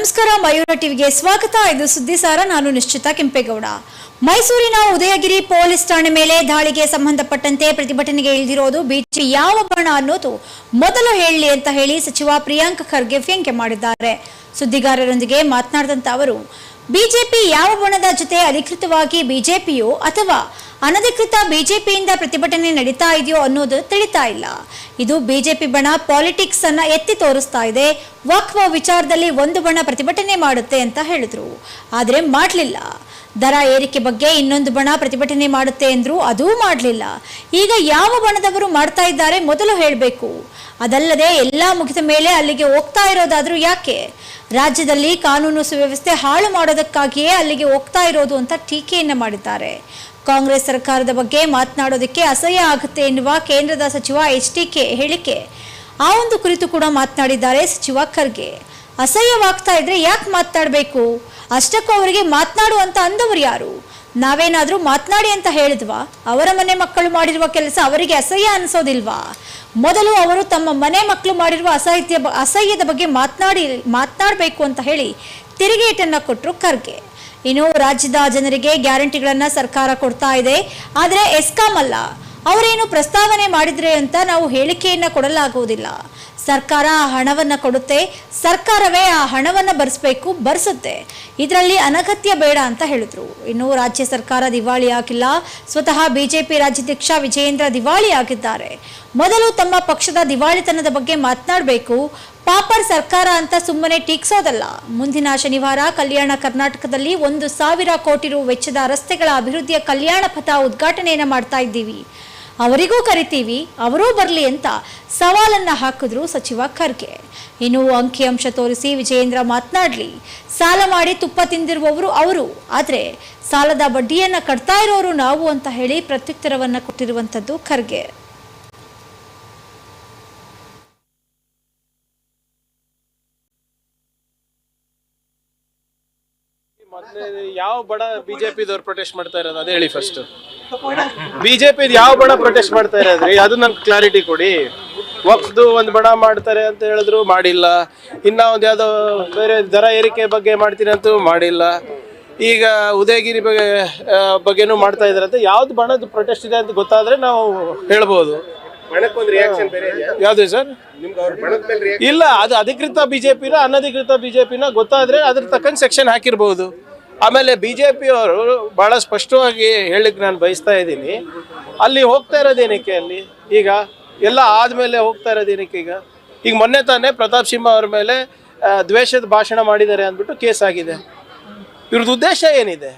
ನಮಸ್ಕಾರ, ಮಯೂರ ಟಿವಿಗೆ ಸ್ವಾಗತ. ಇದು ಸುದ್ದಿಸಾರ ನಾನು ನಿಶ್ಚಿತ ಕೆಂಪೇಗೌಡ. ಮೈಸೂರಿನ ಉದಯಗಿರಿ ಪೊಲೀಸ್ ಠಾಣೆ ಮೇಲೆ ದಾಳಿಗೆ ಸಂಬಂಧಪಟ್ಟಂತೆ ಪ್ರತಿಭಟನೆಗೆ ಇಳಿದಿರೋದು ಬಿಜೆಪಿ ಯಾವ ಬಣ ಅನ್ನೋದು ಮೊದಲು ಹೇಳಲಿ ಅಂತ ಹೇಳಿ ಸಚಿವ ಪ್ರಿಯಾಂಕ್ ಖರ್ಗೆ ವ್ಯಂಗ್ಯ ಮಾಡಿದ್ದಾರೆ. ಸುದ್ದಿಗಾರರೊಂದಿಗೆ ಮಾತನಾಡಿದಂತ ಅವರು ಬಿಜೆಪಿ ಯಾವ ಬಣದ ಜೊತೆ ಅಧಿಕೃತವಾಗಿ ಬಿಜೆಪಿಯೋ ಅಥವಾ ಅನಧಿಕೃತ ಬಿಜೆಪಿಯಿಂದ ಪ್ರತಿಭಟನೆ ನಡೀತಾ ಇದೆಯೋ ಅನ್ನೋದು ತಿಳಿತಾ ಇಲ್ಲ. ಇದು ಬಿಜೆಪಿ ಬಣ ಪಾಲಿಟಿಕ್ಸ್ ಅನ್ನ ಎತ್ತಿ ತೋರಿಸ್ತಾ ಇದೆ. ವಕ್ವ ವಿಚಾರದಲ್ಲಿ ಒಂದು ಬಣ ಪ್ರತಿಭಟನೆ ಮಾಡುತ್ತೆ ಅಂತ ಹೇಳಿದ್ರು. ಆದ್ರೆ ಮಾಡಲಿಲ್ಲ. ದರ ಏರಿಕೆ ಬಗ್ಗೆ ಇನ್ನೊಂದು ಬಣ ಪ್ರತಿಭಟನೆ ಮಾಡುತ್ತೆ ಎಂದ್ರು ಅದೂ ಮಾಡಲಿಲ್ಲ. ಈಗ ಯಾವ ಬಣದವರು ಮಾಡ್ತಾ ಇದ್ದಾರೆ ಮೊದಲು ಹೇಳಬೇಕು. ಅದಲ್ಲದೆ ಎಲ್ಲ ಮುಗಿದ ಮೇಲೆ ಅಲ್ಲಿಗೆ ಹೋಗ್ತಾ ಇರೋದಾದ್ರೂ ಯಾಕೆ? ರಾಜ್ಯದಲ್ಲಿ ಕಾನೂನು ಸುವ್ಯವಸ್ಥೆ ಹಾಳು ಮಾಡೋದಕ್ಕಾಗಿಯೇ ಅಲ್ಲಿಗೆ ಹೋಗ್ತಾ ಇರೋದು ಅಂತ ಟೀಕೆಯನ್ನು ಮಾಡಿದ್ದಾರೆ. ಕಾಂಗ್ರೆಸ್ ಸರ್ಕಾರದ ಬಗ್ಗೆ ಮಾತನಾಡೋದಕ್ಕೆ ಅಸಹ್ಯ ಆಗುತ್ತೆ ಎನ್ನುವ ಕೇಂದ್ರದ ಸಚಿವ ಎಚ್ ಡಿ ಕೆ ಹೇಳಿಕೆ. ಆ ಒಂದು ಕುರಿತು ಕೂಡ ಮಾತನಾಡಿದ್ದಾರೆ ಸಚಿವ ಖರ್ಗೆ. ಅಸಹ್ಯವಾಗ್ತಾ ಇದ್ರೆ ಯಾಕೆ ಮಾತನಾಡಬೇಕು? ಅಷ್ಟಕ್ಕೂ ಅವರಿಗೆ ಮಾತನಾಡು ಅಂತ ಅಂದವರು ಯಾರು? ನಾವೇನಾದರೂ ಮಾತನಾಡಿ ಅಂತ ಹೇಳಿದ್ವಾ? ಅವರ ಮನೆ ಮಕ್ಕಳು ಮಾಡಿರುವ ಕೆಲಸ ಅವರಿಗೆ ಅಸಹ್ಯ ಅನಿಸೋದಿಲ್ವಾ? ಮೊದಲು ಅವರು ತಮ್ಮ ಮನೆ ಮಕ್ಕಳು ಮಾಡಿರುವ ಅಸಹ್ಯ ಅಸಹ್ಯದ ಬಗ್ಗೆ ಮಾತನಾಡಿ, ಮಾತನಾಡಬೇಕು ಅಂತ ಹೇಳಿ ತಿರುಗೇಟನ್ನು ಕೊಟ್ಟರು ಖರ್ಗೆ. ಇನ್ನು ರಾಜ್ಯದ ಜನರಿಗೆ ಗ್ಯಾರಂಟಿಗಳನ್ನ ಸರ್ಕಾರ ಕೊಡ್ತಾ ಇದೆ. ಆದರೆ ಎಸ್ಕಾಮ್ ಅಲ್ಲ. ಅವರೇನು ಪ್ರಸ್ತಾವನೆ ಮಾಡಿದ್ರೆ ಅಂತ ನಾವು ಹೇಳಿಕೆಯನ್ನು ಕೊಡಲಾಗುವುದಿಲ್ಲ. ಸರ್ಕಾರ ಆ ಹಣವನ್ನು ಕೊಡುತ್ತೆ, ಸರ್ಕಾರವೇ ಆ ಹಣವನ್ನು ಬರೆಸಬೇಕು, ಬರೆಸುತ್ತೆ. ಇದರಲ್ಲಿ ಅನಗತ್ಯ ಬೇಡ ಅಂತ ಹೇಳಿದ್ರು. ಇನ್ನು ರಾಜ್ಯ ಸರ್ಕಾರ ದಿವಾಳಿ ಆಗಿಲ್ಲ, ಸ್ವತಃ ಬಿಜೆಪಿ ರಾಜ್ಯಾಧ್ಯಕ್ಷ ವಿಜಯೇಂದ್ರ ದಿವಾಳಿ ಆಗಿದ್ದಾರೆ. ಮೊದಲು ತಮ್ಮ ಪಕ್ಷದ ದಿವಾಳಿತನದ ಬಗ್ಗೆ ಮಾತನಾಡಬೇಕು, ಪಾಪರ್ ಸರ್ಕಾರ ಅಂತ ಸುಮ್ಮನೆ ಟೀಕ್ಸೋದಲ್ಲ. ಮುಂದಿನ ಶನಿವಾರ ಕಲ್ಯಾಣ ಕರ್ನಾಟಕದಲ್ಲಿ ಒಂದು ಸಾವಿರ ಕೋಟಿ ರು ವೆಚ್ಚದ ರಸ್ತೆಗಳ ಅಭಿವೃದ್ಧಿಯ ಕಲ್ಯಾಣ ಪಥ ಉದ್ಘಾಟನೆಯನ್ನು ಮಾಡ್ತಾ ಇದ್ದೀವಿ. ಅವರಿಗೂ ಕರಿತೀವಿ, ಅವರೂ ಬರಲಿ ಅಂತ ಸವಾಲನ್ನ ಹಾಕಿದ್ರು ಸಚಿವ ಖರ್ಗೆ. ಇನ್ನು ಅಂಕಿಅಂಶ ತೋರಿಸಿ ವಿಜಯೇಂದ್ರ ಮಾತನಾಡಲಿ. ಸಾಲ ಮಾಡಿ ತುಪ್ಪ ತಿಂದಿರುವವರು ಅವರು, ಆದ್ರೆ ಸಾಲದ ಬಡ್ಡಿಯನ್ನು ಕಟ್ತಾ ಇರೋರು ನಾವು ಅಂತ ಹೇಳಿ ಪ್ರತ್ಯುತ್ತರವನ್ನು ಕೊಟ್ಟಿರುವಂತದ್ದು ಖರ್ಗೆ. ಯಾವ ಬಡ ಬಿಜೆಪಿದವ್ರು ಪ್ರೊಟೆಸ್ಟ್ ಮಾಡ್ತಾ ಇರೋದು? ಅದೇ ಹೇಳಿ ಫಸ್ಟ್ ಬಿಜೆಪಿ ಯಾವ ಬಣ ಪ್ರೊಟೆಸ್ಟ್ ಮಾಡ್ತಾ ಇರೋದ್ರಿ? ಅದು ನಂಗೆ ಕ್ಲಾರಿಟಿ ಕೊಡಿ. ವಕ್ಫ್ದು ಒಂದು ಬಣ ಮಾಡ್ತಾರೆ ಅಂತ ಹೇಳಿದ್ರು ಮಾಡಿಲ್ಲ. ಇನ್ನ ಒಂದ್ ಯಾವ್ದೋ ಬೇರೆ ದರ ಏರಿಕೆ ಬಗ್ಗೆ ಮಾಡ್ತೀನಿ ಅಂತೂ ಮಾಡಿಲ್ಲ. ಈಗ ಉದಯಗಿರಿ ಬಗ್ಗೆ ಬಗ್ಗೆನು ಮಾಡ್ತಾ ಇದಾರೆ ಅಂತ ಯಾವ್ದು ಬಣದ ಪ್ರೊಟೆಸ್ಟ್ ಇದೆ ಅಂತ ಗೊತ್ತಾದ್ರೆ ನಾವು ಹೇಳ್ಬೋದು. ಯಾವ್ದು ಸರ್? ಇಲ್ಲ ಅದು ಅಧಿಕೃತ ಬಿಜೆಪಿನ ಅನಧಿಕೃತ ಬಿಜೆಪಿನ ಗೊತ್ತಾದ್ರೆ ಅದ್ರ ತಕ್ಕಂಗೆ ಸೆಕ್ಷನ್ ಹಾಕಿರ್ಬೋದು. ಆಮೇಲೆ ಬಿ ಜೆ ಅವರು ಬಹಳ ಸ್ಪಷ್ಟವಾಗಿ ಹೇಳಿಕ್ ನಾನು ಬಯಸ್ತಾ ಇದ್ದೀನಿ. ಅಲ್ಲಿ ಹೋಗ್ತಾ ಇರೋದೇನಕ್ಕೆ ಅಲ್ಲಿ? ಈಗ ಎಲ್ಲ ಆದ್ಮೇಲೆ ಹೋಗ್ತಾ ಇರೋದೇನಕ್ಕೆ ಈಗ? ಈಗ ಮೊನ್ನೆ ತಾನೇ ಪ್ರತಾಪ್ ಸಿಂಹ ಅವ್ರ ಮೇಲೆ ದ್ವೇಷದ ಭಾಷಣ ಮಾಡಿದ್ದಾರೆ ಅಂದ್ಬಿಟ್ಟು ಕೇಸ್ ಆಗಿದೆ. ಇವ್ರದ್ದು ಉದ್ದೇಶ ಏನಿದೆ?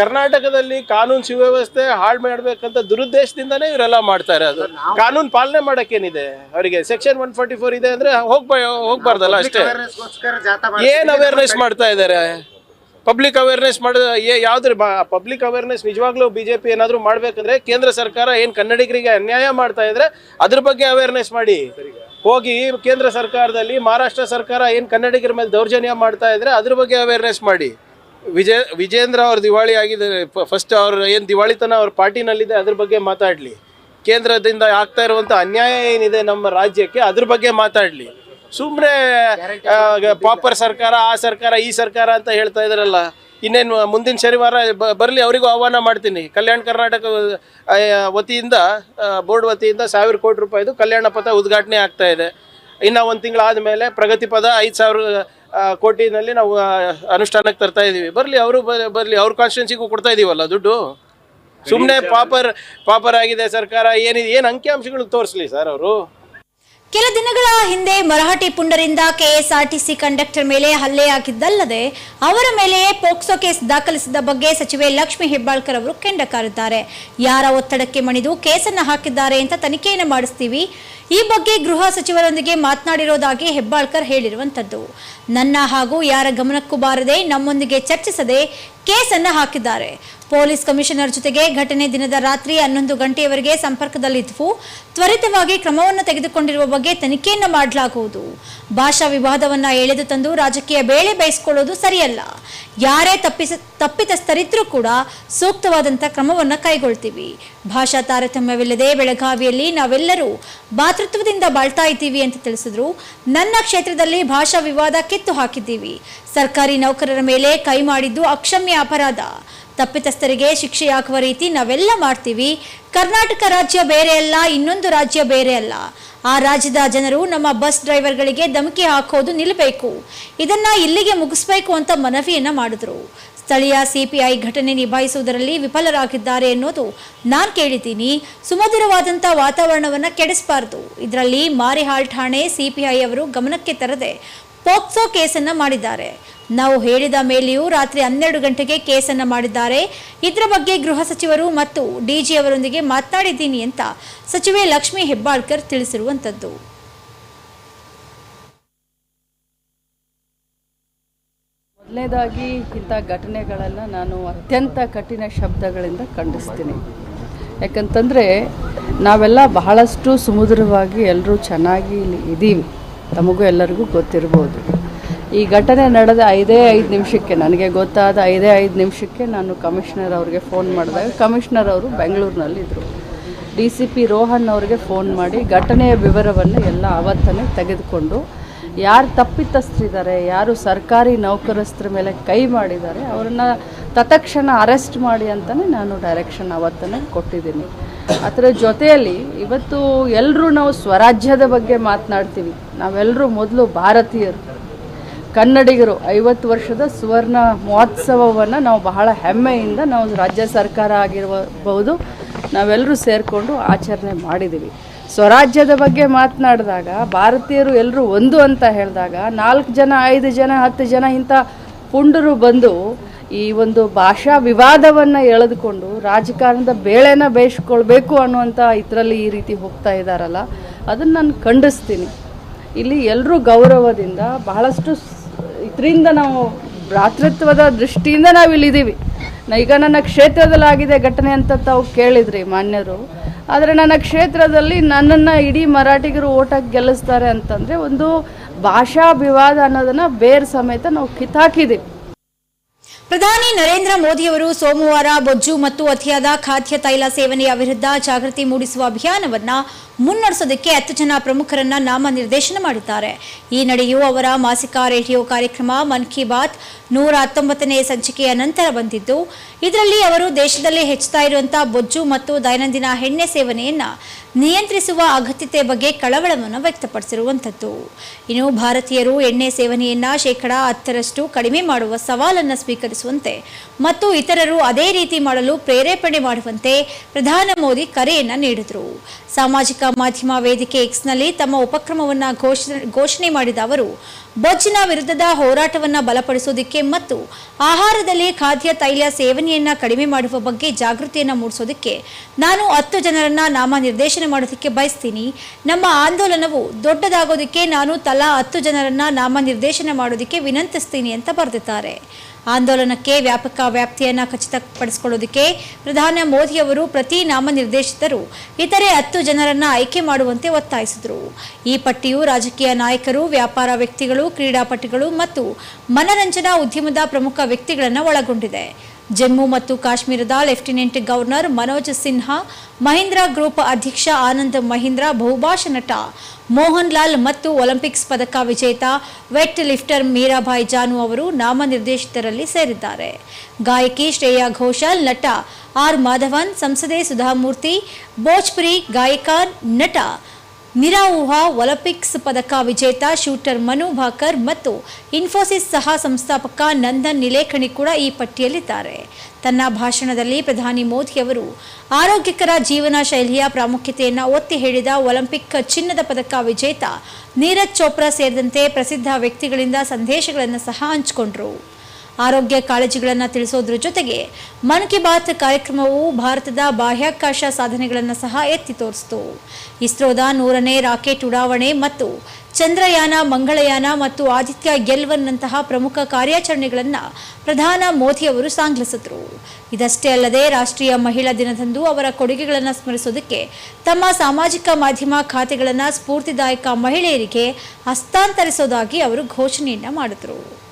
ಕರ್ನಾಟಕದಲ್ಲಿ ಕಾನೂನು ಸುವ್ಯವಸ್ಥೆ ಹಾಳು ಮಾಡಬೇಕಂತ ದುರುದ್ದೇಶದಿಂದನೇ ಇವರೆಲ್ಲ ಮಾಡ್ತಾರೆ ಅದು ಕಾನೂನು ಪಾಲನೆ ಮಾಡೋಕ್ಕೇನಿದೆ ಅವರಿಗೆ ಸೆಕ್ಷನ್ ಒನ್ ಫಾರ್ಟಿ ಫೋರ್ ಇದೆ ಅಂದರೆ ಹೋಗ್ಬ ಹೋಗ್ಬಾರ್ದಲ್ಲ ಅಷ್ಟೇ. ಏನು ಅವೇರ್ನೆಸ್ ಮಾಡ್ತಾ ಇದ್ದಾರೆ ಪಬ್ಲಿಕ್ ಅವೇರ್ನೆಸ್ ಮಾಡ ಯಾವ್ದ್ರ ಪಬ್ಲಿಕ್ ಅವೇರ್ನೆಸ್ ನಿಜವಾಗ್ಲೂ ಬಿಜೆಪಿ ಏನಾದ್ರು ಮಾಡ್ಬೇಕಂದ್ರೆ ಕೇಂದ್ರ ಸರ್ಕಾರ ಏನ್ ಕನ್ನಡಿಗರಿಗೆ ಅನ್ಯಾಯ ಮಾಡ್ತಾ ಇದ್ರೆ ಅದ್ರ ಬಗ್ಗೆ ಅವೇರ್ನೆಸ್ ಮಾಡಿ. ಹೋಗಿ ಕೇಂದ್ರ ಸರ್ಕಾರದಲ್ಲಿ, ಮಹಾರಾಷ್ಟ್ರ ಸರ್ಕಾರ ಏನ್ ಕನ್ನಡಿಗರ ಮೇಲೆ ದೌರ್ಜನ್ಯ ಮಾಡ್ತಾ ಇದ್ರೆ ಅದ್ರ ಬಗ್ಗೆ ಅವೇರ್ನೆಸ್ ಮಾಡಿ. ವಿಜಯ ವಿಜೇಂದ್ರ ಅವ್ರ ದಿವಾಳಿ ಆಗಿದೆ. ಫಸ್ಟ್ ಅವ್ರ ಏನು ದಿವಾಳಿತನ ಅವ್ರ ಪಾರ್ಟಿನಲ್ಲಿದೆ, ಅದ್ರ ಬಗ್ಗೆ ಮಾತಾಡಲಿ. ಕೇಂದ್ರದಿಂದ ಆಗ್ತಾ ಇರುವಂಥ ಅನ್ಯಾಯ ಏನಿದೆ ನಮ್ಮ ರಾಜ್ಯಕ್ಕೆ, ಅದ್ರ ಬಗ್ಗೆ ಮಾತಾಡಲಿ. ಸುಮ್ಮನೆ ಪಾಪರ್ ಸರ್ಕಾರ ಆ ಸರ್ಕಾರ ಈ ಸರ್ಕಾರ ಅಂತ ಹೇಳ್ತಾ ಇದ್ರಲ್ಲ ಇನ್ನೇನು ಮುಂದಿನ ಶನಿವಾರ ಬರಲಿ ಬರ್ಲಿ ಅವರಿಗೂ ಆಹ್ವಾನ ಮಾಡ್ತೀನಿ. ಕಲ್ಯಾಣ ಕರ್ನಾಟಕ ವತಿಯಿಂದ ಬೋರ್ಡ್ ವತಿಯಿಂದ ಸಾವಿರ ಕೋಟಿ ರೂಪಾಯಿದು ಕಲ್ಯಾಣ ಪಥ ಉದ್ಘಾಟನೆ ಆಗ್ತಾ ಇದೆ. ಇನ್ನು ಒಂದು ತಿಂಗಳಾದ ಪ್ರಗತಿ ಪದ ಐದು ಸಾವಿರ ಕೋಟಿನಲ್ಲಿ ನಾವು ಅನುಷ್ಠಾನಕ್ಕೆ ತರ್ತಾ ಇದ್ದೀವಿ ಬರಲಿ ಅವರು ಬರಲಿ ಅವ್ರ ಕಾನ್ಸ್ಟಿಟ್ಯೂನ್ಸಿಗೂ ಕೊಡ್ತಾ ಇದೀವಲ್ಲ ದುಡ್ಡು? ಸುಮ್ಮನೆ ಪಾಪರ್ ಪಾಪರ್ ಆಗಿದೆ ಸರ್ಕಾರ ಏನಿದೆ ಏನು ಅಂಕಿಅಂಶಗಳು ತೋರಿಸ್ಲಿ ಸರ್ ಅವರು? ಕೆಲ ದಿನಗಳ ಹಿಂದೆ ಮರಾಠಿ ಪುಂಡರಿಂದ ಕೆಎಸ್ಆರ್ಟಿಸಿ ಕಂಡಕ್ಟರ್ ಮೇಲೆ ಹಲ್ಲೆಯಾಗಿದ್ದಲ್ಲದೆ ಅವರ ಮೇಲೆಯೇ ಪೋಕ್ಸೋ ಕೇಸ್ ದಾಖಲಿಸಿದ ಬಗ್ಗೆ ಸಚಿವೆ ಲಕ್ಷ್ಮಿ ಹೆಬ್ಬಾಳ್ಕರ್ ಅವರು ಕೆಂಡ ಕಾರಿದ್ದಾರೆ ಯಾರ ಒತ್ತಡಕ್ಕೆ ಮಣಿದು ಕೇಸನ್ನು ಹಾಕಿದ್ದಾರೆ ಅಂತ ತನಿಖೆಯನ್ನು ಮಾಡಿಸ್ತೀವಿ. ಈ ಬಗ್ಗೆ ಗೃಹ ಸಚಿವರೊಂದಿಗೆ ಮಾತನಾಡಿರೋದಾಗಿ ಹೆಬ್ಬಾಳ್ಕರ್ ಹೇಳಿರುವಂಥದ್ದು. ನನ್ನ ಹಾಗೂ ಯಾರ ಗಮನಕ್ಕೂ ಬಾರದೆ ನಮ್ಮೊಂದಿಗೆ ಚರ್ಚಿಸದೆ ಕೇಸನ್ನು ಹಾಕಿದ್ದಾರೆ. ಪೊಲೀಸ್ ಕಮಿಷನರ್ ಜೊತೆಗೆ ಘಟನೆ ದಿನದ ರಾತ್ರಿ ಹನ್ನೊಂದು ಗಂಟೆಯವರೆಗೆ ಸಂಪರ್ಕದಲ್ಲಿದ್ದವು ತ್ವರಿತವಾಗಿ ಕ್ರಮವನ್ನು ತೆಗೆದುಕೊಂಡಿರುವ ಬಗ್ಗೆ ತನಿಖೆಯನ್ನು ಮಾಡಲಾಗುವುದು. ಭಾಷಾ ವಿವಾದವನ್ನು ಎಳೆದು ತಂದು ರಾಜಕೀಯ ಬೇಳೆ ಬೇಯಿಸಿಕೊಳ್ಳೋದು ಸರಿಯಲ್ಲ. ಯಾರೇ ತಪ್ಪಿಸ ತಪ್ಪಿತಸ್ಥರಿದ್ದರೂ ಕೂಡ ಸೂಕ್ತವಾದಂಥ ಕ್ರಮವನ್ನು ಕೈಗೊಳ್ತೀವಿ. ಭಾಷಾ ತಾರತಮ್ಯವಿಲ್ಲದೆ ಬೆಳಗಾವಿಯಲ್ಲಿ ನಾವೆಲ್ಲರೂ ಭಾತೃತ್ವದಿಂದ ಬಾಳ್ತಾ ಇದ್ದೀವಿ ಅಂತ ತಿಳಿಸಿದ್ರು. ನನ್ನ ಕ್ಷೇತ್ರದಲ್ಲಿ ಭಾಷಾ ವಿವಾದ ಕಿತ್ತು ಹಾಕಿದ್ದೀವಿ. ಸರ್ಕಾರಿ ನೌಕರರ ಮೇಲೆ ಕೈ ಮಾಡಿದ್ದು ಅಕ್ಷಮ್ಯ ಅಪರಾಧ. ತಪ್ಪಿತಸ್ಥರಿಗೆ ಶಿಕ್ಷೆಯಾಗುವ ರೀತಿ ನಾವೆಲ್ಲ ಮಾಡ್ತೀವಿ. ಕರ್ನಾಟಕ ರಾಜ್ಯ ಬೇರೆ ಅಲ್ಲ, ಇನ್ನೊಂದು ರಾಜ್ಯ ಬೇರೆ ಅಲ್ಲ. ಆ ರಾಜ್ಯದ ಜನರು ನಮ್ಮ ಬಸ್ ಡ್ರೈವರ್ಗಳಿಗೆ ಧಮಕಿ ಹಾಕೋದು ನಿಲ್ಲಬೇಕು ಇದನ್ನ ಇಲ್ಲಿಗೆ ಮುಗಿಸ್ಬೇಕು ಅಂತ ಮನವಿಯನ್ನ ಮಾಡಿದ್ರು. ಸ್ಥಳೀಯ ಸಿಪಿಐ ಘಟನೆ ನಿಭಾಯಿಸುವುದರಲ್ಲಿ ವಿಫಲರಾಗಿದ್ದಾರೆ ಅನ್ನೋದು ನಾನು ಕೇಳಿದ್ದೀನಿ. ಸುಮಧುರವಾದಂಥ ವಾತಾವರಣವನ್ನು ಕೆಡಿಸಬಾರ್ದು. ಇದರಲ್ಲಿ ಮಾರಿಹಾಳ್ ಠಾಣೆ ಸಿಪಿಐ ಅವರು ಗಮನಕ್ಕೆ ತರದೆ ಪೋಕ್ಸೋ ಕೇಸನ್ನು ಮಾಡಿದ್ದಾರೆ. ನಾವು ಹೇಳಿದ ಮೇಲೆಯೂ ರಾತ್ರಿ ಹನ್ನೆರಡು ಗಂಟೆಗೆ ಕೇಸನ್ನು ಮಾಡಿದ್ದಾರೆ. ಇದರ ಬಗ್ಗೆ ಗೃಹ ಸಚಿವರು ಮತ್ತು ಡಿಜಿ ಅವರೊಂದಿಗೆ ಮಾತನಾಡಿದ್ದೀನಿ ಅಂತ ಸಚಿವೆ ಲಕ್ಷ್ಮಿ ಹೆಬ್ಬಾಳ್ಕರ್ ತಿಳಿಸಿರುವಂಥದ್ದು. ಮೊದಲನೇದಾಗಿ ಇಂಥ ಘಟನೆಗಳನ್ನು ನಾನು ಅತ್ಯಂತ ಕಠಿಣ ಶಬ್ದಗಳಿಂದ ಖಂಡಿಸ್ತೀನಿ. ಯಾಕಂತಂದರೆ ನಾವೆಲ್ಲ ಬಹಳಷ್ಟು ಸುಮಧುರವಾಗಿ ಎಲ್ಲರೂ ಚೆನ್ನಾಗಿ ಇಲ್ಲಿ ಇದ್ದೀವಿ ತಮಗೂ ಎಲ್ಲರಿಗೂ ಗೊತ್ತಿರ್ಬೋದು. ಈ ಘಟನೆ ನಡೆದ ಐದೇ ಐದು ನಿಮಿಷಕ್ಕೆ, ನನಗೆ ಗೊತ್ತಾದ ಐದೇ ಐದು ನಿಮಿಷಕ್ಕೆ ನಾನು ಕಮಿಷನರ್ ಅವ್ರಿಗೆ ಫೋನ್ ಮಾಡಿದಾಗ ಕಮಿಷನರ್ ಅವರು ಬೆಂಗಳೂರಿನಲ್ಲಿದ್ದರು ಡಿ ಸಿ ಪಿ ರೋಹನ್ ಅವರಿಗೆ ಫೋನ್ ಮಾಡಿ ಘಟನೆಯ ವಿವರವನ್ನು ಎಲ್ಲ ಆವತ್ತನೇ ತೆಗೆದುಕೊಂಡು, ಯಾರು ತಪ್ಪಿತಸ್ಥರಿದ್ದಾರೆ ಯಾರು ಸರ್ಕಾರಿ ನೌಕರಸ್ಥರ ಮೇಲೆ ಕೈ ಮಾಡಿದ್ದಾರೆ, ಅವರನ್ನು ತತ್ಕ್ಷಣ ಅರೆಸ್ಟ್ ಮಾಡಿ ಅಂತಲೇ ನಾನು ಡೈರೆಕ್ಷನ್ ಆವತ್ತನೇ ಕೊಟ್ಟಿದ್ದೀನಿ. ಅದರ ಜೊತೆಯಲ್ಲಿ ಇವತ್ತು ಎಲ್ಲರೂ ನಾವು ಸ್ವರಾಜ್ಯದ ಬಗ್ಗೆ ಮಾತನಾಡ್ತೀವಿ. ನಾವೆಲ್ಲರೂ ಮೊದಲು ಭಾರತೀಯರು. ಕನ್ನಡಿಗರು ಐವತ್ತು ವರ್ಷದ ಸುವರ್ಣ ಮಹೋತ್ಸವವನ್ನು ನಾವು ಬಹಳ ಹೆಮ್ಮೆಯಿಂದ ನಾವು ರಾಜ್ಯ ಸರ್ಕಾರ ಆಗಿರಬಹುದು ನಾವೆಲ್ಲರೂ ಸೇರಿಕೊಂಡು ಆಚರಣೆ ಮಾಡಿದ್ದೀವಿ ಸ್ವರಾಜ್ಯದ ಬಗ್ಗೆ ಮಾತನಾಡಿದಾಗ, ಭಾರತೀಯರು ಎಲ್ಲರೂ ಒಂದು ಅಂತ ಹೇಳಿದಾಗ, ನಾಲ್ಕು ಜನ, ಐದು ಜನ, ಹತ್ತು ಜನ ಇಂಥ ಪುಂಡರು ಬಂದು ಈ ಒಂದು ಭಾಷಾ ವಿವಾದವನ್ನು ಎಳೆದುಕೊಂಡು ರಾಜಕಾರಣದ ಬೇಳೆನ ಬೇಯಿಸ್ಕೊಳ್ಬೇಕು ಅನ್ನುವಂಥ ಇದರಲ್ಲಿ ಈ ರೀತಿ ಹೋಗ್ತಾ ಇದ್ದಾರಲ್ಲ ಅದನ್ನು ನಾನು ಖಂಡಿಸ್ತೀನಿ. ಇಲ್ಲಿ ಎಲ್ಲರೂ ಗೌರವದಿಂದ ಬಹಳಷ್ಟು ಇದರಿಂದ ನಾವು ಭ್ರಾತೃತ್ವದ ದೃಷ್ಟಿಯಿಂದ ನಾವು ಇಲ್ಲಿದ್ದೀವಿ ಈಗ ನನ್ನ ಕ್ಷೇತ್ರದಲ್ಲಾಗಿದೆ ಘಟನೆ ಅಂತ ತಾವು ಕೇಳಿದ್ರಿ ಮಾನ್ಯರು. ಆದರೆ ನನ್ನ ಕ್ಷೇತ್ರದಲ್ಲಿ ನನ್ನನ್ನು ಇಡೀ ಮರಾಠಿಗರು ಓಟಕ್ಕೆ ಗೆಲ್ಲಿಸ್ತಾರೆ ಅಂತಂದರೆ ಒಂದು ಭಾಷಾ ವಿವಾದ ಅನ್ನೋದನ್ನು ಬೇರೆ ಸಮೇತ ನಾವು ಕಿತ್ತಾಕಿದ್ದೀವಿ. ಪ್ರಧಾನಿ ನರೇಂದ್ರ ಮೋದಿಯವರು ಸೋಮವಾರ ಬೊಜ್ಜು ಮತ್ತು ಅತಿಯಾದ ಖಾದ್ಯ ತೈಲ ಸೇವನೆಯ ವಿರುದ್ಧ ಜಾಗೃತಿ ಮೂಡಿಸುವ ಅಭಿಯಾನವನ್ನ ಮುನ್ನಡೆಸೋದಕ್ಕೆ ಹತ್ತು ಜನ ಪ್ರಮುಖರನ್ನ ನಾಮನಿರ್ದೇಶನ ಮಾಡಿದ್ದಾರೆ. ಈ ನಡೆಯು ಅವರ ಮಾಸಿಕ ರೇಡಿಯೋ ಕಾರ್ಯಕ್ರಮ ಮನ್ ಕಿ ಬಾತ್ ನೂರ ಹತ್ತೊಂಬತ್ತನೇ ಸಂಚಿಕೆಯ ನಂತರ ಬಂದಿದ್ದು, ಇದರಲ್ಲಿ ಅವರು ದೇಶದಲ್ಲಿ ಹೆಚ್ಚುತ್ತಾ ಇರುವಂತಹ ಬೊಜ್ಜು ಮತ್ತು ದೈನಂದಿನ ಎಣ್ಣೆ ಸೇವನೆಯನ್ನ ನಿಯಂತ್ರಿಸುವ ಅಗತ್ಯತೆ ಬಗ್ಗೆ ಕಳವಳವನ್ನು ವ್ಯಕ್ತಪಡಿಸಿರುವಂಥದ್ದು ಇನ್ನು ಭಾರತೀಯರು ಎಣ್ಣೆ ಸೇವನೆಯನ್ನ ಶೇಕಡಾ ಹತ್ತರಷ್ಟು ಕಡಿಮೆ ಮಾಡುವ ಸವಾಲನ್ನು ಸ್ವೀಕರಿಸುವಂತೆ ಮತ್ತು ಇತರರು ಅದೇ ರೀತಿ ಮಾಡಲು ಪ್ರೇರೇಪಣೆ ಮಾಡುವಂತೆ ಪ್ರಧಾನ ಮೋದಿ ಕರೆಯನ್ನ ನೀಡಿದರು. ಸಾಮಾಜಿಕ ಮಾಧ್ಯಮ ವೇದಿಕೆ ಎಕ್ಸ್ನಲ್ಲಿ ತಮ್ಮ ಉಪಕ್ರಮವನ್ನು ಘೋಷಣೆ ಘೋಷಣೆ ಮಾಡಿದ ಅವರು ಬೊಜ್ಜಿನ ವಿರುದ್ಧದ ಹೋರಾಟವನ್ನು ಬಲಪಡಿಸೋದಕ್ಕೆ ಮತ್ತು ಆಹಾರದಲ್ಲಿ ಖಾದ್ಯ ತೈಲ ಸೇವನೆಯನ್ನ ಕಡಿಮೆ ಮಾಡುವ ಬಗ್ಗೆ ಜಾಗೃತಿಯನ್ನ ಮೂಡಿಸೋದಕ್ಕೆ ನಾನು ಹತ್ತು ಜನರನ್ನ ನಾಮನಿರ್ದೇಶನ ಮಾಡೋದಕ್ಕೆ ಬಯಸ್ತೀನಿ. ನಮ್ಮ ಆಂದೋಲನವು ದೊಡ್ಡದಾಗೋದಕ್ಕೆ ನಾನು ತಲಾ ಹತ್ತು ಜನರನ್ನ ನಾಮನಿರ್ದೇಶನ ಮಾಡೋದಕ್ಕೆ ವಿನಂತಿಸ್ತೀನಿ ಅಂತ ಬರೆದಿದ್ದಾರೆ. ಆಂದೋಲನಕ್ಕೆ ವ್ಯಾಪಕ ವ್ಯಾಪ್ತಿಯನ್ನು ಖಚಿತಪಡಿಸಿಕೊಳ್ಳೋದಕ್ಕೆ ಪ್ರಧಾನಿ ಮೋದಿಯವರು ಪ್ರತಿ ನಾಮನಿರ್ದೇಶಿತರು, ಇತರೆ ಹತ್ತು ಜನರನ್ನು ಆಯ್ಕೆ ಮಾಡುವಂತೆ ಒತ್ತಾಯಿಸಿದರು. ಈ ಪಟ್ಟಿಯು ರಾಜಕೀಯ ನಾಯಕರು, ವ್ಯಾಪಾರ ವ್ಯಕ್ತಿಗಳು, ಕ್ರೀಡಾಪಟುಗಳು ಮತ್ತು ಮನರಂಜನಾ ಉದ್ಯಮದ ಪ್ರಮುಖ ವ್ಯಕ್ತಿಗಳನ್ನು ಒಳಗೊಂಡಿದೆ. ಜಮ್ಮು ಮತ್ತು ಕಾಶ್ಮೀರದ lieutenant governor Manoj Sinha, Mahindra group ಅಧ್ಯಕ್ಷ ಆನಂದ್ ಮಹೀಂದ್ರಾ, ಬಹುಭಾಷಾ ನಟ ಮೋಹನ್ ಲಾಲ್ ಮತ್ತು ಒಲಿಂಪಿಕ್ಸ್ ಪದಕ ವಿಜೇತ ವೆಟ್ ಲಿಫ್ಟರ್ ಮೀರಾಬಾಯಿ ಜಾನು ಅವರು ನಾಮನಿರ್ದೇಶಿತರಲ್ಲಿ ಸೇರಿದ್ದಾರೆ. ಗಾಯಕಿ ಶ್ರೇಯಾ ಘೋಷಾಲ್, ನಟ ಆರ್ ಮಾಧವನ್, ಸಂಸದೆ ಸುಧಾಮೂರ್ತಿ, ಭೋಜ್ಪುರಿ ಗಾಯಕ ನಟ ನಿರಾವುಹಾ ಒಲಿಂಪಿಕ್ಸ್ ಪದಕ ವಿಜೇತ ಶೂಟರ್ ಮನು ಭಾಕರ್ ಮತ್ತು ಇನ್ಫೋಸಿಸ್ ಸಹ ಸಂಸ್ಥಾಪಕ ನಂದನ್ ನಿಲೇಖಣಿ ಕೂಡ ಈ ಪಟ್ಟಿಯಲ್ಲಿದ್ದಾರೆ. ತನ್ನ ಭಾಷಣದಲ್ಲಿ ಪ್ರಧಾನಿ ಮೋದಿ ಅವರು ಆರೋಗ್ಯಕರ ಜೀವನ ಶೈಲಿಯ ಪ್ರಾಮುಖ್ಯತೆಯನ್ನು ಒತ್ತಿ ಹೇಳಿದ ಒಲಿಂಪಿಕ್ ಚಿನ್ನದ ಪದಕ ವಿಜೇತ ನೀರಜ್ ಚೋಪ್ರಾ ಸೇರಿದಂತೆ ಪ್ರಸಿದ್ಧ ವ್ಯಕ್ತಿಗಳಿಂದ ಸಂದೇಶಗಳನ್ನು ಸಹ ಹಂಚಿಕೊಂಡ್ರು. ಆರೋಗ್ಯ ಕಾಳಜಿಗಳನ್ನು ತಿಳಿಸೋದ್ರ ಜೊತೆಗೆ ಮನ್ ಕಿ ಬಾತ್ ಕಾರ್ಯಕ್ರಮವು ಭಾರತದ ಬಾಹ್ಯಾಕಾಶ ಸಾಧನೆಗಳನ್ನು ಸಹ ಎತ್ತಿ ತೋರಿಸಿತು. ಇಸ್ರೋದ ನೂರನೇ ರಾಕೆಟ್ ಉಡಾವಣೆ ಮತ್ತು ಚಂದ್ರಯಾನ, ಮಂಗಳಯಾನ ಮತ್ತು ಆದಿತ್ಯ ಗೆಲ್ವನ್ನಂತಹ ಪ್ರಮುಖ ಕಾರ್ಯಾಚರಣೆಗಳನ್ನು ಪ್ರಧಾನ ಮೋದಿ ಅವರು ಸಾಂಗ್ಲಿಸಿದ್ರು. ಇದಷ್ಟೇ ಅಲ್ಲದೆ ರಾಷ್ಟ್ರೀಯ ಮಹಿಳಾ ದಿನದಂದು ಅವರ ಕೊಡುಗೆಗಳನ್ನು ಸ್ಮರಿಸೋದಕ್ಕೆ ತಮ್ಮ ಸಾಮಾಜಿಕ ಮಾಧ್ಯಮ ಖಾತೆಗಳನ್ನು ಸ್ಫೂರ್ತಿದಾಯಕ ಮಹಿಳೆಯರಿಗೆ ಹಸ್ತಾಂತರಿಸೋದಾಗಿ ಅವರು ಘೋಷಣೆಯನ್ನು ಮಾಡಿದ್ರು.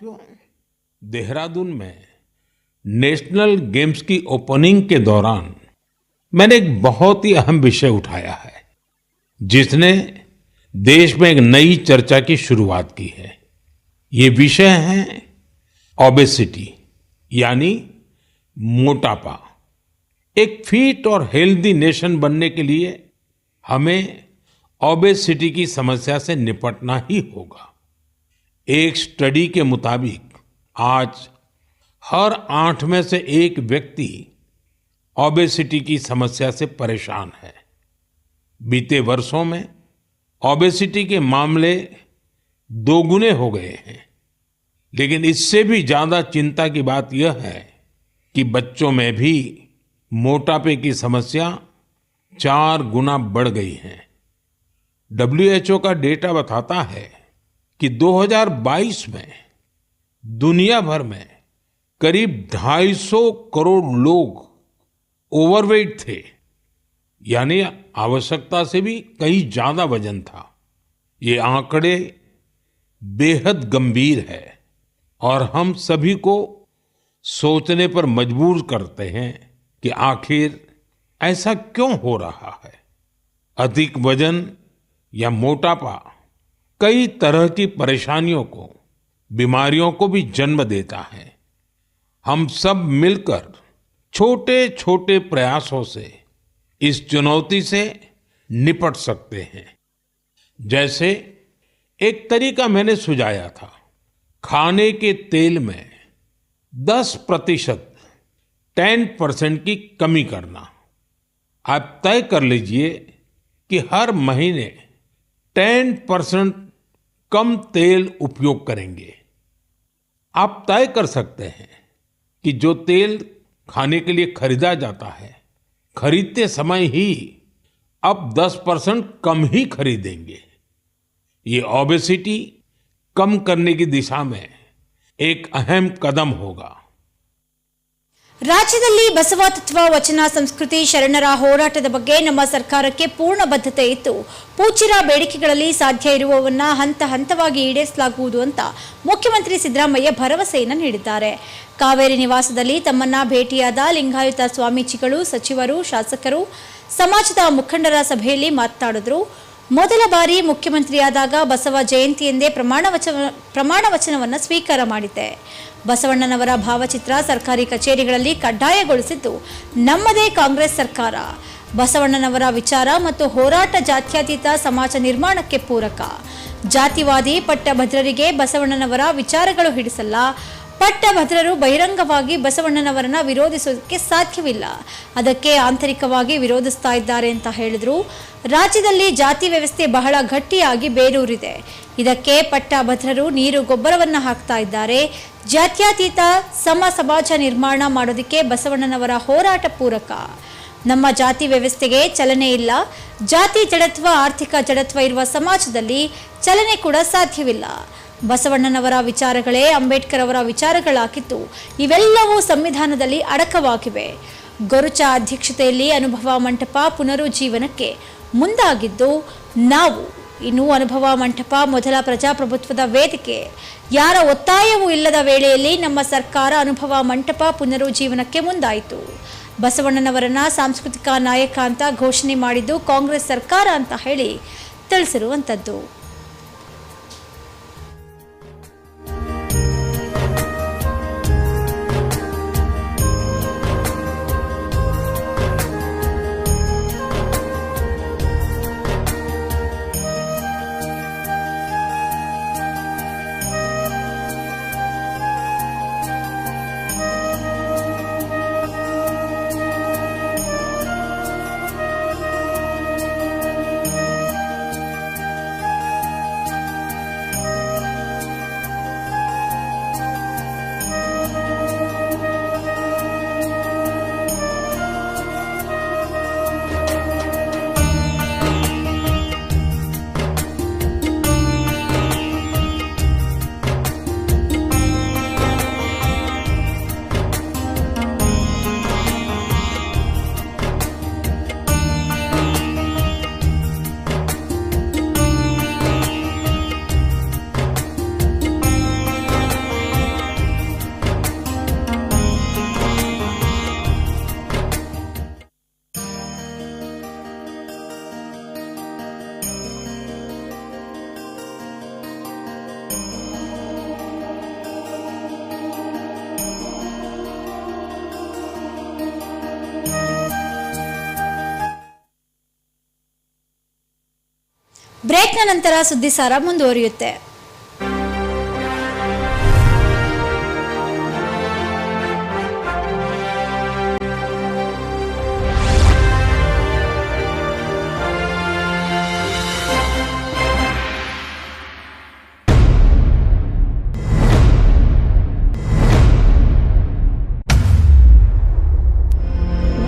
देहरादून में नेशनल गेम्स की ओपनिंग के दौरान मैंने एक बहुत ही अहम विषय उठाया है, जिसने देश में एक नई चर्चा की शुरुआत की है। ये विषय है ओबेसिटी यानी मोटापा। एक फिट और हेल्दी नेशन बनने के लिए हमें ओबेसिटी की समस्या से निपटना ही होगा। एक स्टडी के मुताबिक आज हर आठ में से एक व्यक्ति ओबेसिटी की समस्या से परेशान है। बीते वर्षों में ओबेसिटी के मामले दोगुने हो गए हैं। लेकिन इससे भी ज़्यादा चिंता की बात यह है कि बच्चों में भी मोटापे की समस्या चार गुना बढ़ गई है। डब्ल्यूएचओ का डेटा बताता है कि 2022 में, दुनिया भर में करीब 250 करोड़ लोग ओवरवेट थे। यानी आवश्यकता से भी कहीं ज़्यादा वज़न था। ये आंकड़े बेहद गंभीर है और हम सभी को सोचने पर मजबूर करते हैं कि आखिर ऐसा क्यों हो रहा है। अधिक वज़न या मोटापा कई तरह की परेशानियों को, बीमारियों को भी जन्म देता है। हम सब मिलकर छोटे छोटे प्रयासों से, इस चुनौती से निपट सकते हैं। जैसे एक तरीका मैंने सुझाया था, खाने के तेल में 10 प्रतिशत टेन परसेंट की कमी करना। आप तय कर लीजिए कि हर महीने टेन परसेंट कम तेल उपयोग करेंगे। आप तय कर सकते हैं कि जो तेल खाने के लिए खरीदा जाता है, खरीदते समय ही अब 10 परसेंट कम ही खरीदेंगे। ये ओबेसिटी कम करने की दिशा में एक अहम कदम होगा। ರಾಜ್ಯದಲ್ಲಿ ಬಸವ ತತ್ವ ವಚನ ಸಂಸ್ಕೃತಿ ಶರಣರ ಹೋರಾಟದ ಬಗ್ಗೆ ನಮ್ಮ ಸರ್ಕಾರಕ್ಕೆ ಪೂರ್ಣ ಬದ್ಧತೆ ಇತ್ತು. ಪೂಚಿರ ಬೇಡಿಕೆಗಳಲ್ಲಿ ಸಾಧ್ಯ ಇರುವವನ್ನ ಹಂತ ಹಂತವಾಗಿ ಈಡೇರಿಸಲಾಗುವುದು ಅಂತ ಮುಖ್ಯಮಂತ್ರಿ ಸಿದ್ದರಾಮಯ್ಯ ಭರವಸೆಯನ್ನು ನೀಡಿದ್ದಾರೆ. ಕಾವೇರಿ ನಿವಾಸದಲ್ಲಿ ತಮ್ಮನ್ನ ಭೇಟಿಯಾದ ಲಿಂಗಾಯತ ಸ್ವಾಮೀಜಿಗಳು, ಸಚಿವರು, ಶಾಸಕರು, ಸಮಾಜದ ಮುಖಂಡರ ಸಭೆಯಲ್ಲಿ ಮಾತನಾಡಿದ್ರು. ಮೊದಲ ಬಾರಿ ಮುಖ್ಯಮಂತ್ರಿಯಾದಾಗ ಬಸವ ಜಯಂತಿಯೆಂದೇ ಪ್ರಮಾಣ ವಚನ ಪ್ರಮಾಣ ವಚನವನ್ನು ಸ್ವೀಕಾರ ಮಾಡಿದ್ದೆ. ಬಸವಣ್ಣನವರ ಭಾವಚಿತ್ರ ಸರ್ಕಾರಿ ಕಚೇರಿಗಳಲ್ಲಿ ಕಡ್ಡಾಯಗೊಳಿಸಿದ್ದು ನಮ್ಮದೇ ಕಾಂಗ್ರೆಸ್ ಸರ್ಕಾರ. ಬಸವಣ್ಣನವರ ವಿಚಾರ ಮತ್ತು ಹೋರಾಟ ಜಾತ್ಯತೀತ ಸಮಾಜ ನಿರ್ಮಾಣಕ್ಕೆ ಪೂರಕ. ಜಾತಿವಾದಿ ಪಟ್ಟಭದ್ರರಿಗೆ ಬಸವಣ್ಣನವರ ವಿಚಾರಗಳು ಹಿಡಿಸಲ್ಲ. ಪಟ್ಟಭದ್ರರು ಬಹಿರಂಗವಾಗಿ ಬಸವಣ್ಣನವರನ್ನ ವಿರೋಧಿಸೋದಕ್ಕೆ ಸಾಧ್ಯವಿಲ್ಲ. ಅದಕ್ಕೆ ಆಂತರಿಕವಾಗಿ ವಿರೋಧಿಸ್ತಾ ಇದ್ದಾರೆ ಅಂತ ಹೇಳಿದ್ರು. ರಾಜ್ಯದಲ್ಲಿ ಜಾತಿ ವ್ಯವಸ್ಥೆ ಬಹಳ ಗಟ್ಟಿಯಾಗಿ ಬೇರೂರಿದೆ. ಇದಕ್ಕೆ ಪಟ್ಟಭದ್ರರು ನೀರು ಗೊಬ್ಬರವನ್ನ ಹಾಕ್ತಾ ಇದ್ದಾರೆ. ಜಾತ್ಯತೀತ ಸಮ ಸಮಾಜ ನಿರ್ಮಾಣ ಮಾಡೋದಕ್ಕೆ ಬಸವಣ್ಣನವರ ಹೋರಾಟ ಪೂರಕ. ನಮ್ಮ ಜಾತಿ ವ್ಯವಸ್ಥೆಗೆ ಚಲನೆ ಇಲ್ಲ. ಜಾತಿ ಜಡತ್ವ, ಆರ್ಥಿಕ ಜಡತ್ವ ಇರುವ ಸಮಾಜದಲ್ಲಿ ಚಲನೆ ಕೂಡ ಸಾಧ್ಯವಿಲ್ಲ. ಬಸವಣ್ಣನವರ ವಿಚಾರಗಳೇ ಅಂಬೇಡ್ಕರ್ ಅವರ ವಿಚಾರಗಳಾಗಿದ್ದು, ಇವೆಲ್ಲವೂ ಸಂವಿಧಾನದಲ್ಲಿ ಅಡಕವಾಗಿವೆ. ಗೊರುಚ ಅಧ್ಯಕ್ಷತೆಯಲ್ಲಿ ಅನುಭವ ಮಂಟಪ ಪುನರುಜ್ಜೀವನಕ್ಕೆ ಮುಂದಾಗಿದ್ದು, ನಾವು ಇನ್ನು ಅನುಭವ ಮಂಟಪ ಮೊದಲ ಪ್ರಜಾಪ್ರಭುತ್ವದ ವೇದಿಕೆ. ಯಾರ ಒತ್ತಾಯವೂ ಇಲ್ಲದ ವೇಳೆಯಲ್ಲಿ ನಮ್ಮ ಸರ್ಕಾರ ಅನುಭವ ಮಂಟಪ ಪುನರುಜ್ಜೀವನಕ್ಕೆ ಮುಂದಾಯಿತು. ಬಸವಣ್ಣನವರನ್ನ ಸಾಂಸ್ಕೃತಿಕ ನಾಯಕ ಅಂತ ಘೋಷಣೆ ಮಾಡಿದ್ದು ಕಾಂಗ್ರೆಸ್ ಸರ್ಕಾರ ಅಂತ ಹೇಳಿ ತಿಳಿಸಿರುವಂಥದ್ದು. ಬ್ರೇಕ್ನ ನಂತರ ಸುದ್ದಿಸಾರ ಮುಂದುವರಿಯುತ್ತೆ.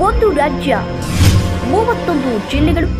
ಒಂದು ರಾಜ್ಯ ಮೂವತ್ತೊಂದು ಜಿಲ್ಲೆಗಳು.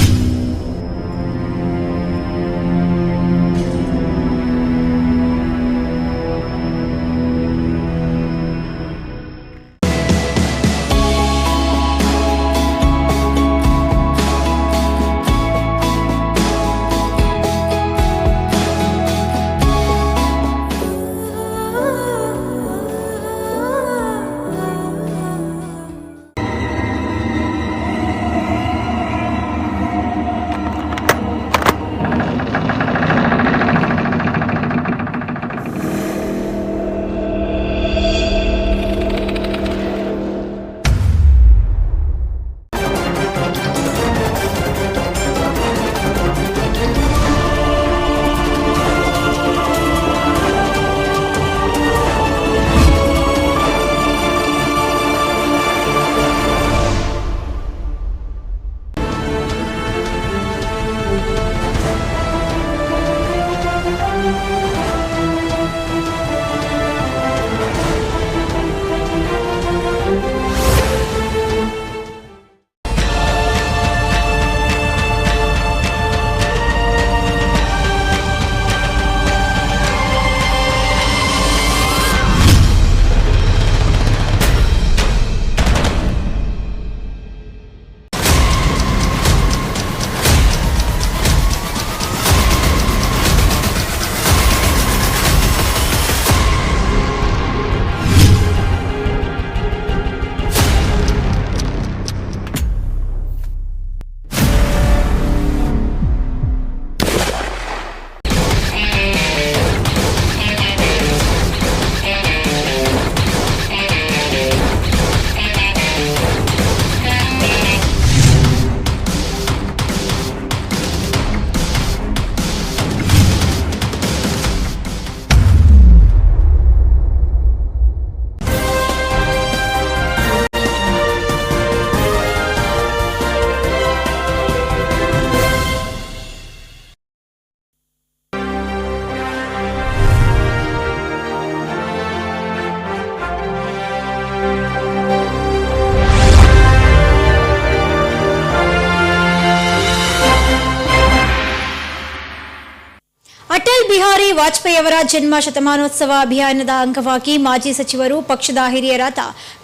ಅವರ ಜನ್ಮ ಶತಮಾನೋತ್ಸವ ಅಭಿಯಾನದ ಅಂಗವಾಗಿ ಮಾಜಿ ಸಚಿವರು ಪಕ್ಷದ ಹಿರಿಯರಾದ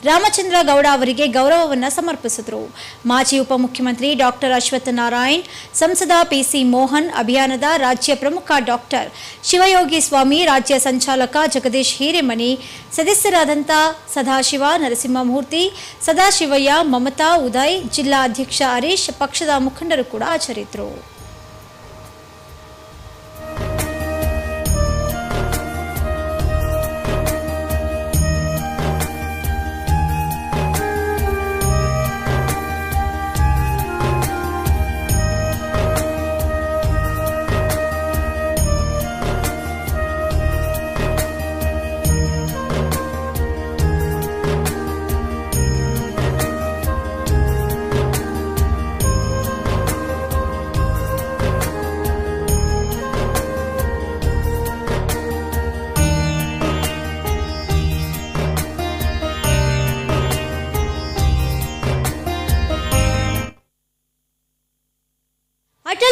ರಾಮಚಂದ್ರ ಗೌಡ ಅವರಿಗೆ ಗೌರವವನ್ನು ಸಮರ್ಪಿಸಿದರು. ಮಾಜಿ ಉಪಮುಖ್ಯಮಂತ್ರಿ ಡಾಕ್ಟರ್ ಅಶ್ವತ್ಥ ನಾರಾಯಣ್, ಸಂಸದ ಪಿಸಿ ಮೋಹನ್, ಅಭಿಯಾನದ ರಾಜ್ಯ ಪ್ರಮುಖ ಡಾಕ್ಟರ್ ಶಿವಯೋಗಿ ಸ್ವಾಮಿ, ರಾಜ್ಯ ಸಂಚಾಲಕ ಜಗದೀಶ್ ಹಿರೇಮನಿ ಸದಸ್ಯರಾದಂಥ ಸದಾಶಿವ ನರಸಿಂಹಮೂರ್ತಿ, ಸದಾಶಿವಯ್ಯ, ಮಮತಾ ಉದಯ್, ಜಿಲ್ಲಾ ಅಧ್ಯಕ್ಷ ಹರೀಶ್, ಪಕ್ಷದ ಮುಖಂಡರು ಕೂಡ ಹಾಜರಿದ್ದರು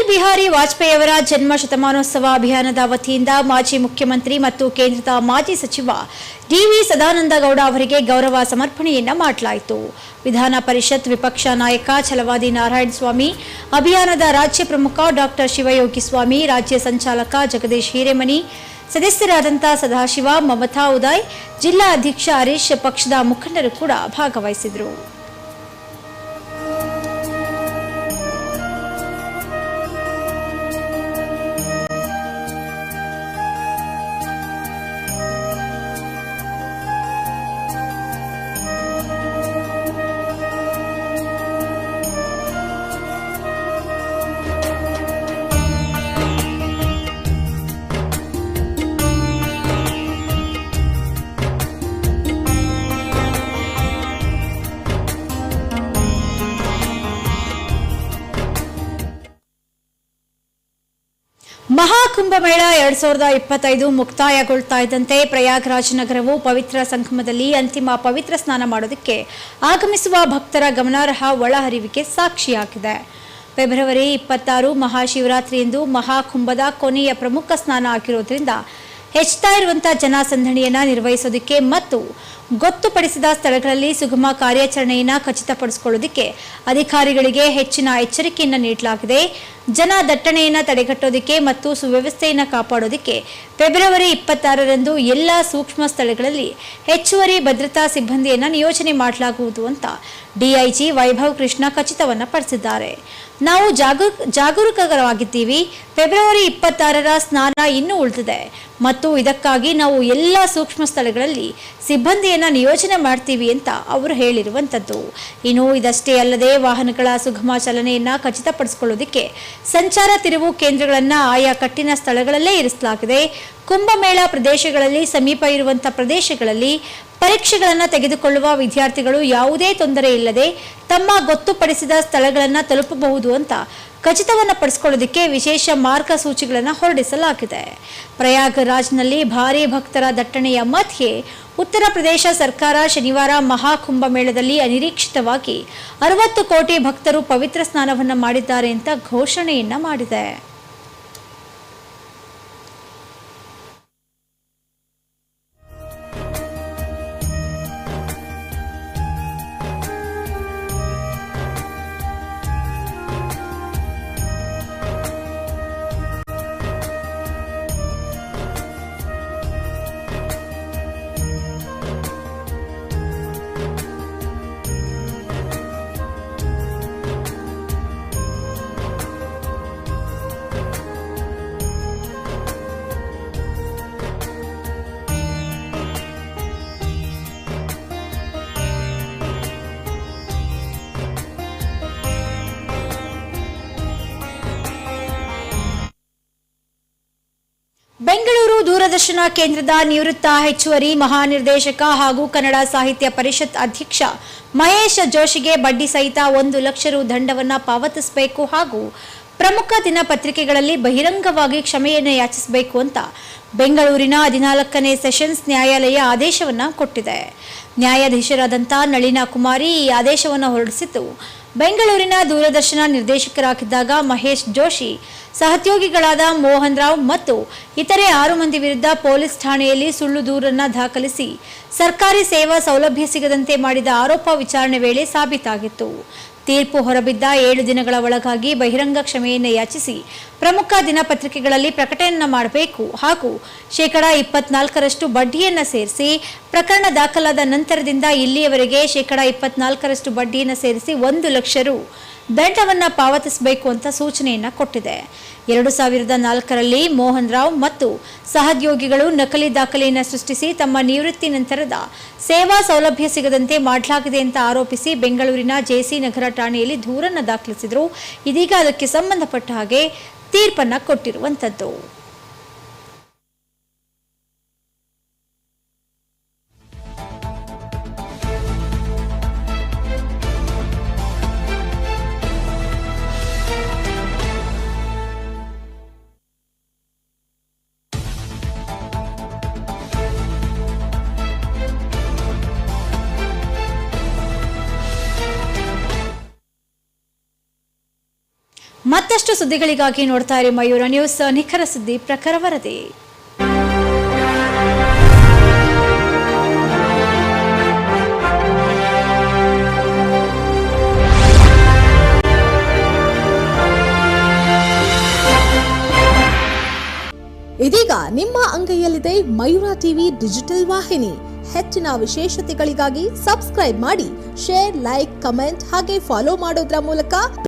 ಬಿಹಾರಿ ವಾಜಪೇಯಿ ಅವರ ಜನ್ಮ ಶತಮಾನೋತ್ಸವ ಅಭಿಯಾನದ ವತಿಯಿಂದ ಮಾಜಿ ಮುಖ್ಯಮಂತ್ರಿ ಮತ್ತು ಕೇಂದ್ರದ ಮಾಜಿ ಸಚಿವ ಡಿವಿ ಸದಾನಂದ ಗೌಡ ಅವರಿಗೆ ಗೌರವ ಸಮರ್ಪಣೆಯನ್ನ ಮಾಡಲಾಯಿತು. ವಿಧಾನ ಪರಿಷತ್ ವಿಪಕ್ಷ ನಾಯಕ ಛಲವಾದಿ ನಾರಾಯಣ ಸ್ವಾಮಿ, ಅಭಿಯಾನದ ರಾಜ್ಯ ಪ್ರಮುಖ ಡಾಕ್ಟರ್ ಶಿವಯೋಗಿ ಸ್ವಾಮಿ, ರಾಜ್ಯ ಸಂಚಾಲಕ ಜಗದೀಶ್ ಹಿರೇಮನಿ ಸದಸ್ಯರಾದಂಥ ಸದಾಶಿವ, ಮಮತಾ ಉದಯ್, ಜಿಲ್ಲಾ ಅಧ್ಯಕ್ಷ ಹರೀಶ್ ಪಕ್ಷದ ಮುಖಂಡರು ಕೂಡ ಭಾಗವಹಿಸಿದರು. ಮಹಾಕುಂಭಮೇಳ ಎರಡ್ ಸಾವಿರದ ಇಪ್ಪತ್ತೈದು ಮುಕ್ತಾಯಗೊಳ್ತಾ ಇದ್ದಂತೆ ಪ್ರಯಾಗ್ರಾಜ್ ನಗರವು ಪವಿತ್ರ ಸಂಗಮದಲ್ಲಿ ಅಂತಿಮ ಪವಿತ್ರ ಸ್ನಾನ ಮಾಡೋದಕ್ಕೆ ಆಗಮಿಸುವ ಭಕ್ತರ ಗಮನಾರ್ಹ ಒಳಹರಿವಿಗೆ ಸಾಕ್ಷಿಯಾಗಿದೆ ಫೆಬ್ರವರಿ ಇಪ್ಪತ್ತಾರು ಮಹಾಶಿವರಾತ್ರಿಯಂದು ಮಹಾಕುಂಭದ ಕೊನೆಯ ಪ್ರಮುಖ ಸ್ನಾನ ಆಗಿರೋದ್ರಿಂದ ಹೆಚ್ಚುತ್ತಾ ಇರುವಂತಹ ಜನಸಂದಣಿಯನ್ನ ನಿರ್ವಹಿಸೋದಕ್ಕೆ ಮತ್ತು ಗೊತ್ತುಪಡಿಸಿದ ಸ್ಥಳಗಳಲ್ಲಿ ಸುಗಮ ಕಾರ್ಯಾಚರಣೆಯನ್ನ ಖಚಿತಪಡಿಸಿಕೊಳ್ಳೋದಕ್ಕೆ ಅಧಿಕಾರಿಗಳಿಗೆ ಹೆಚ್ಚಿನ ಎಚ್ಚರಿಕೆಯನ್ನು ನೀಡಲಾಗಿದೆ. ಜನ ದಟ್ಟಣೆಯನ್ನ ತಡೆಗಟ್ಟೋದಕ್ಕೆ ಮತ್ತು ಸುವ್ಯವಸ್ಥೆಯನ್ನ ಕಾಪಾಡೋದಕ್ಕೆ ಫೆಬ್ರವರಿ ಇಪ್ಪತ್ತಾರರಂದು ಎಲ್ಲ ಸೂಕ್ಷ್ಮ ಸ್ಥಳಗಳಲ್ಲಿ ಹೆಚ್ಚುವರಿ ಭದ್ರತಾ ಸಿಬ್ಬಂದಿಯನ್ನ ನಿಯೋಜನೆ ಮಾಡಲಾಗುವುದು ಅಂತ ಡಿಐಜಿ ವೈಭವ್ ಕೃಷ್ಣ ಖಚಿತವನ್ನ ಪಡಿಸಿದ್ದಾರೆ. ನಾವು ಜಾಗರೂ ಜಾಗರೂಕರಾಗಿದ್ದೀವಿ. ಫೆಬ್ರವರಿ ಇಪ್ಪತ್ತಾರರ ಸ್ನಾನ ಇನ್ನೂ ಉಳಿದಿದೆ. ಮತ್ತು ಇದಕ್ಕಾಗಿ ನಾವು ಎಲ್ಲ ಸೂಕ್ಷ್ಮ ಸ್ಥಳಗಳಲ್ಲಿ ಸಿಬ್ಬಂದಿಯನ್ನು ನಿಯೋಜನೆ ಮಾಡ್ತೀವಿ ಅಂತ ಅವರು ಹೇಳಿರುವಂಥದ್ದು ಇನ್ನು ಇದಷ್ಟೇ ಅಲ್ಲದೆ ವಾಹನಗಳ ಸುಗಮ ಚಲನೆಯನ್ನು ಖಚಿತಪಡಿಸಿಕೊಳ್ಳೋದಕ್ಕೆ ಸಂಚಾರ ತಿರುವು ಕೇಂದ್ರಗಳನ್ನು ಆಯಾ ಕಟ್ಟಿನ ಸ್ಥಳಗಳಲ್ಲೇ ಇರಿಸಲಾಗಿದೆ. ಕುಂಭಮೇಳ ಪ್ರದೇಶಗಳಲ್ಲಿ ಸಮೀಪ ಇರುವಂಥ ಪ್ರದೇಶಗಳಲ್ಲಿ ಪರೀಕ್ಷೆಗಳನ್ನು ತೆಗೆದುಕೊಳ್ಳುವ ವಿದ್ಯಾರ್ಥಿಗಳು ಯಾವುದೇ ತೊಂದರೆ ಇಲ್ಲದೆ ತಮ್ಮ ಗೊತ್ತುಪಡಿಸಿದ ಸ್ಥಳಗಳನ್ನು ತಲುಪಬಹುದು ಅಂತ ಖಚಿತವನ್ನು ಪಡಿಸಿಕೊಳ್ಳೋದಕ್ಕೆ ವಿಶೇಷ ಮಾರ್ಗಸೂಚಿಗಳನ್ನು ಹೊರಡಿಸಲಾಗಿದೆ. ಪ್ರಯಾಗರಾಜ್ನಲ್ಲಿ ಭಾರೀ ಭಕ್ತರ ದಟ್ಟಣೆಯ ಮಧ್ಯೆ ಉತ್ತರ ಪ್ರದೇಶ ಸರ್ಕಾರ ಶನಿವಾರ ಮಹಾಕುಂಭಮೇಳದಲ್ಲಿ ಅನಿರೀಕ್ಷಿತವಾಗಿ ಅರವತ್ತು ಕೋಟಿ ಭಕ್ತರು ಪವಿತ್ರ ಸ್ನಾನವನ್ನು ಮಾಡಿದ್ದಾರೆ ಅಂತ ಘೋಷಣೆಯನ್ನ ಮಾಡಿದೆ. ಬೆಂಗಳೂರು ದೂರದರ್ಶನ ಕೇಂದ್ರದ ನಿವೃತ್ತ ಹೆಚ್ಚುವರಿ ಮಹಾನಿರ್ದೇಶಕ ಹಾಗೂ ಕನ್ನಡ ಸಾಹಿತ್ಯ ಪರಿಷತ್ ಅಧ್ಯಕ್ಷ ಮಹೇಶ ಜೋಶಿಗೆ ಬಡ್ಡಿ ಸಹಿತ ಒಂದು ಲಕ್ಷ ರು ದಂಡವನ್ನು ಪಾವತಿಸಬೇಕು ಹಾಗೂ ಪ್ರಮುಖ ದಿನಪತ್ರಿಕೆಗಳಲ್ಲಿ ಬಹಿರಂಗವಾಗಿ ಕ್ಷಮೆಯನ್ನು ಯಾಚಿಸಬೇಕು ಅಂತ ಬೆಂಗಳೂರಿನ ಹದಿನಾಲ್ಕನೇ ಸೆಷನ್ಸ್ ನ್ಯಾಯಾಲಯ ಆದೇಶವನ್ನು ಕೊಟ್ಟಿದೆ. ನ್ಯಾಯಾಧೀಶರಾದಂಥ ನಳಿನಾ ಕುಮಾರಿ ಈ ಆದೇಶವನ್ನು ಹೊರಡಿಸಿದ್ದು ಬೆಂಗಳೂರಿನ ದೂರದರ್ಶನ ನಿರ್ದೇಶಕರಾಗಿದ್ದಾಗ ಮಹೇಶ್ ಜೋಶಿ, ಸಹೋದ್ಯೋಗಿಗಳಾದ ಮೋಹನ್ ರಾವ್ ಮತ್ತು ಇತರೆ ಆರು ಮಂದಿ ವಿರುದ್ಧ ಪೊಲೀಸ್ ಠಾಣೆಯಲ್ಲಿ ಸುಳ್ಳು ದೂರನ್ನ ದಾಖಲಿಸಿ ಸರ್ಕಾರಿ ಸೇವಾ ಸೌಲಭ್ಯ ಸಿಗದಂತೆ ಮಾಡಿದ ಆರೋಪ ವಿಚಾರಣೆ ವೇಳೆ ಸಾಬೀತಾಗಿತ್ತು. ತೀರ್ಪು ಹೊರಬಿದ್ದ ಏಳು ದಿನಗಳ ಒಳಗಾಗಿ ಬಹಿರಂಗ ಕ್ಷಮೆಯನ್ನು ಯಾಚಿಸಿ ಪ್ರಮುಖ ದಿನಪತ್ರಿಕೆಗಳಲ್ಲಿ ಪ್ರಕಟಣೆಯನ್ನು ಮಾಡಬೇಕು ಹಾಗೂ ಶೇಕಡಾ ಇಪ್ಪತ್ನಾಲ್ಕರಷ್ಟು ಬಡ್ಡಿಯನ್ನು ಸೇರಿಸಿ ಪ್ರಕರಣ ದಾಖಲಾದ ನಂತರದಿಂದ ಇಲ್ಲಿಯವರೆಗೆ ಶೇಕಡಾ ಇಪ್ಪತ್ನಾಲ್ಕರಷ್ಟು ಬಡ್ಡಿಯನ್ನು ಸೇರಿಸಿ ಒಂದು ಲಕ್ಷ ರು ದಂಡವನ್ನು ಪಾವತಿಸಬೇಕು ಅಂತ ಸೂಚನೆಯನ್ನು ಕೊಟ್ಟಿದೆ. ಎರಡು ಸಾವಿರದ ನಾಲ್ಕರಲ್ಲಿ ಮೋಹನ್ ರಾವ್ ಮತ್ತು ಸಹದ್ಯೋಗಿಗಳು ನಕಲಿ ದಾಖಲೆಯನ್ನು ಸೃಷ್ಟಿಸಿ ತಮ್ಮ ನಿವೃತ್ತಿ ನಂತರದ ಸೇವಾ ಸೌಲಭ್ಯ ಸಿಗದಂತೆ ಮಾಡಲಾಗಿದೆ ಅಂತ ಆರೋಪಿಸಿ ಬೆಂಗಳೂರಿನ ಜೆಸಿ ನಗರ ಠಾಣೆಯಲ್ಲಿ ದೂರನ್ನು ದಾಖಲಿಸಿದರು. ಇದೀಗ ಅದಕ್ಕೆ ಸಂಬಂಧಪಟ್ಟ ಹಾಗೆ ತೀರ್ಪನ್ನು ಕೊಟ್ಟಿರುವಂಥದ್ದು ಮತ್ತಷ್ಟು ಸುದ್ದಿಗಳಿಗಾಗಿ ನೋಡ್ತಾ ಇರಿ ಮಯೂರ ನ್ಯೂಸ್, ನಿಖರ ಸುದ್ದಿ, ಪ್ರಖರ ವರದಿ. ಇದೀಗ ನಿಮ್ಮ ಅಂಗೈಯಲ್ಲಿದೆ ಮಯೂರ ಟಿವಿ ಡಿಜಿಟಲ್ ವಾಹಿನಿ. ಹೆಚ್ಚಿನ ವಿಶೇಷತೆಗಳಿಗಾಗಿ ಸಬ್ಸ್ಕ್ರೈಬ್ ಮಾಡಿ, ಶೇರ್, ಲೈಕ್, ಕಮೆಂಟ್ ಹಾಗೆ ಫಾಲೋ ಮಾಡೋದ್ರ ಮೂಲಕ